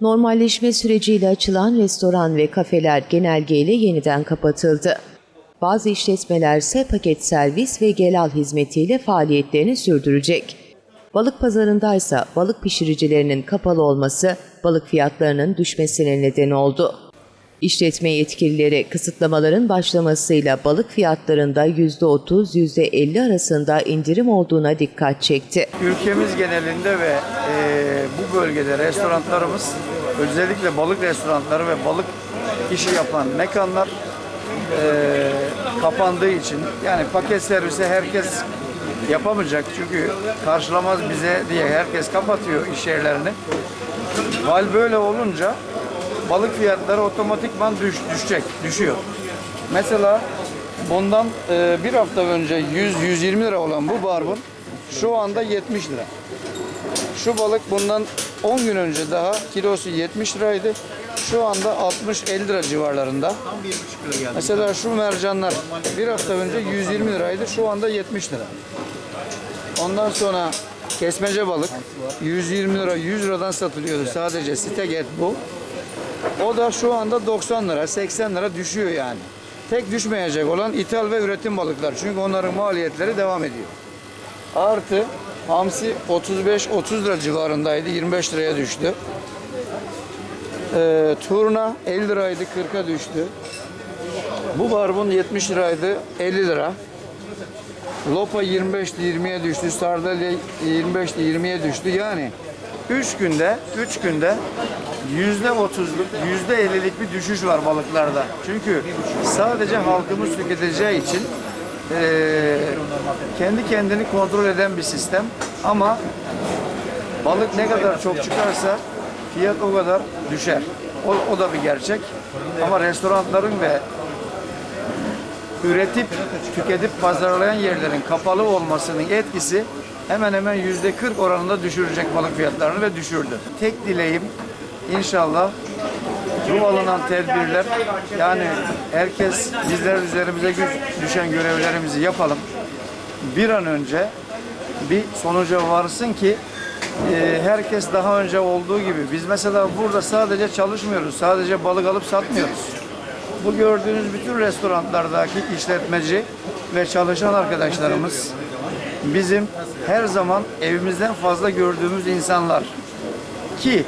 Normalleşme süreciyle açılan restoran ve kafeler genelgeyle yeniden kapatıldı. Bazı işletmeler ise paket servis ve gelal hizmetiyle faaliyetlerini sürdürecek. Balık pazarındaysa balık pişiricilerinin kapalı olması balık fiyatlarının düşmesine neden oldu. İşletme yetkilileri kısıtlamaların başlamasıyla balık fiyatlarında %30-%50 arasında indirim olduğuna dikkat çekti. Ülkemiz genelinde ve e, bu bölgede restoranlarımız özellikle balık restoranları ve balık işi yapan mekanlar e, kapandığı için yani paket servise herkes yapamayacak çünkü karşılamaz bize diye herkes kapatıyor iş yerlerini. Hal böyle olunca balık fiyatları otomatikman düş, düşecek, düşüyor. Mesela bundan e, bir hafta önce 100-120 lira olan bu barbun şu anda 70 lira. Şu balık bundan 10 gün önce daha kilosu 70 liraydı. Şu anda 60-50 lira civarlarında. Mesela şu mercanlar bir hafta önce 120 liraydı. Şu anda 70 lira. Ondan sonra kesmece balık 120 lira 100 liradan satılıyordu sadece steget bu. O da şu anda 90 lira 80 lira düşüyor yani. Tek düşmeyecek olan ithal ve üretim balıklar. Çünkü onların maliyetleri devam ediyor. Artı hamsi 35-30 lira civarındaydı 25 liraya düştü. Ee, turna 50 liraydı 40'a düştü. Bu barbun 70 liraydı 50 lira. Lopa 25'ti 20'ye düştü. Sardalya 25'ti 20'ye düştü. Yani 3 günde 3 günde yüzde otuzluk, yüzde ellilik bir düşüş var balıklarda. Çünkü sadece halkımız tüketeceği için eee, kendi kendini kontrol eden bir sistem. Ama balık ne kadar çok çıkarsa fiyat o kadar düşer. O, o da bir gerçek. Ama restoranların ve üretip tüketip pazarlayan yerlerin kapalı olmasının etkisi hemen hemen yüzde 40 oranında düşürecek balık fiyatlarını ve düşürdü. Tek dileğim inşallah bu alınan tedbirler yani herkes bizler üzerimize düşen görevlerimizi yapalım. Bir an önce bir sonuca varsın ki e, herkes daha önce olduğu gibi biz mesela burada sadece çalışmıyoruz. Sadece balık alıp satmıyoruz. Bu gördüğünüz bütün restoranlardaki işletmeci ve çalışan arkadaşlarımız bizim her zaman evimizden fazla gördüğümüz insanlar. Ki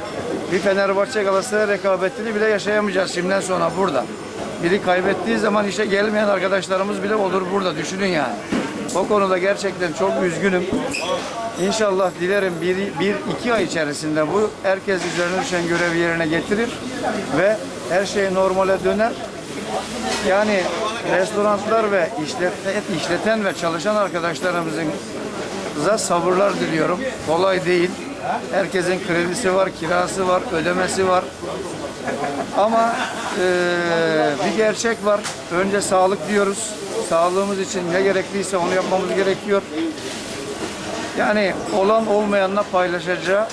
bir Fenerbahçe Galatasaray rekabetini bile yaşayamayacağız şimdiden sonra burada. Biri kaybettiği zaman işe gelmeyen arkadaşlarımız bile olur burada düşünün yani. O konuda gerçekten çok üzgünüm. İnşallah dilerim bir, bir iki ay içerisinde bu herkes üzerine düşen görevi yerine getirir ve her şey normale döner. Yani restoranlar ve işleten, işleten ve çalışan arkadaşlarımızın za sabırlar diliyorum. Kolay değil. Herkesin kredisi var, kirası var, ödemesi var. Ama eee, bir gerçek var. Önce sağlık diyoruz. Sağlığımız için ne gerekliyse onu yapmamız gerekiyor. Yani olan olmayanla paylaşacağı,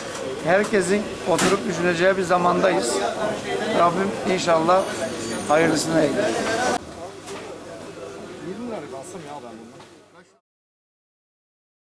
herkesin oturup düşüneceği bir zamandayız. Rabbim inşallah hayırlısını eyler. 20 lira alsam ya ben bunu.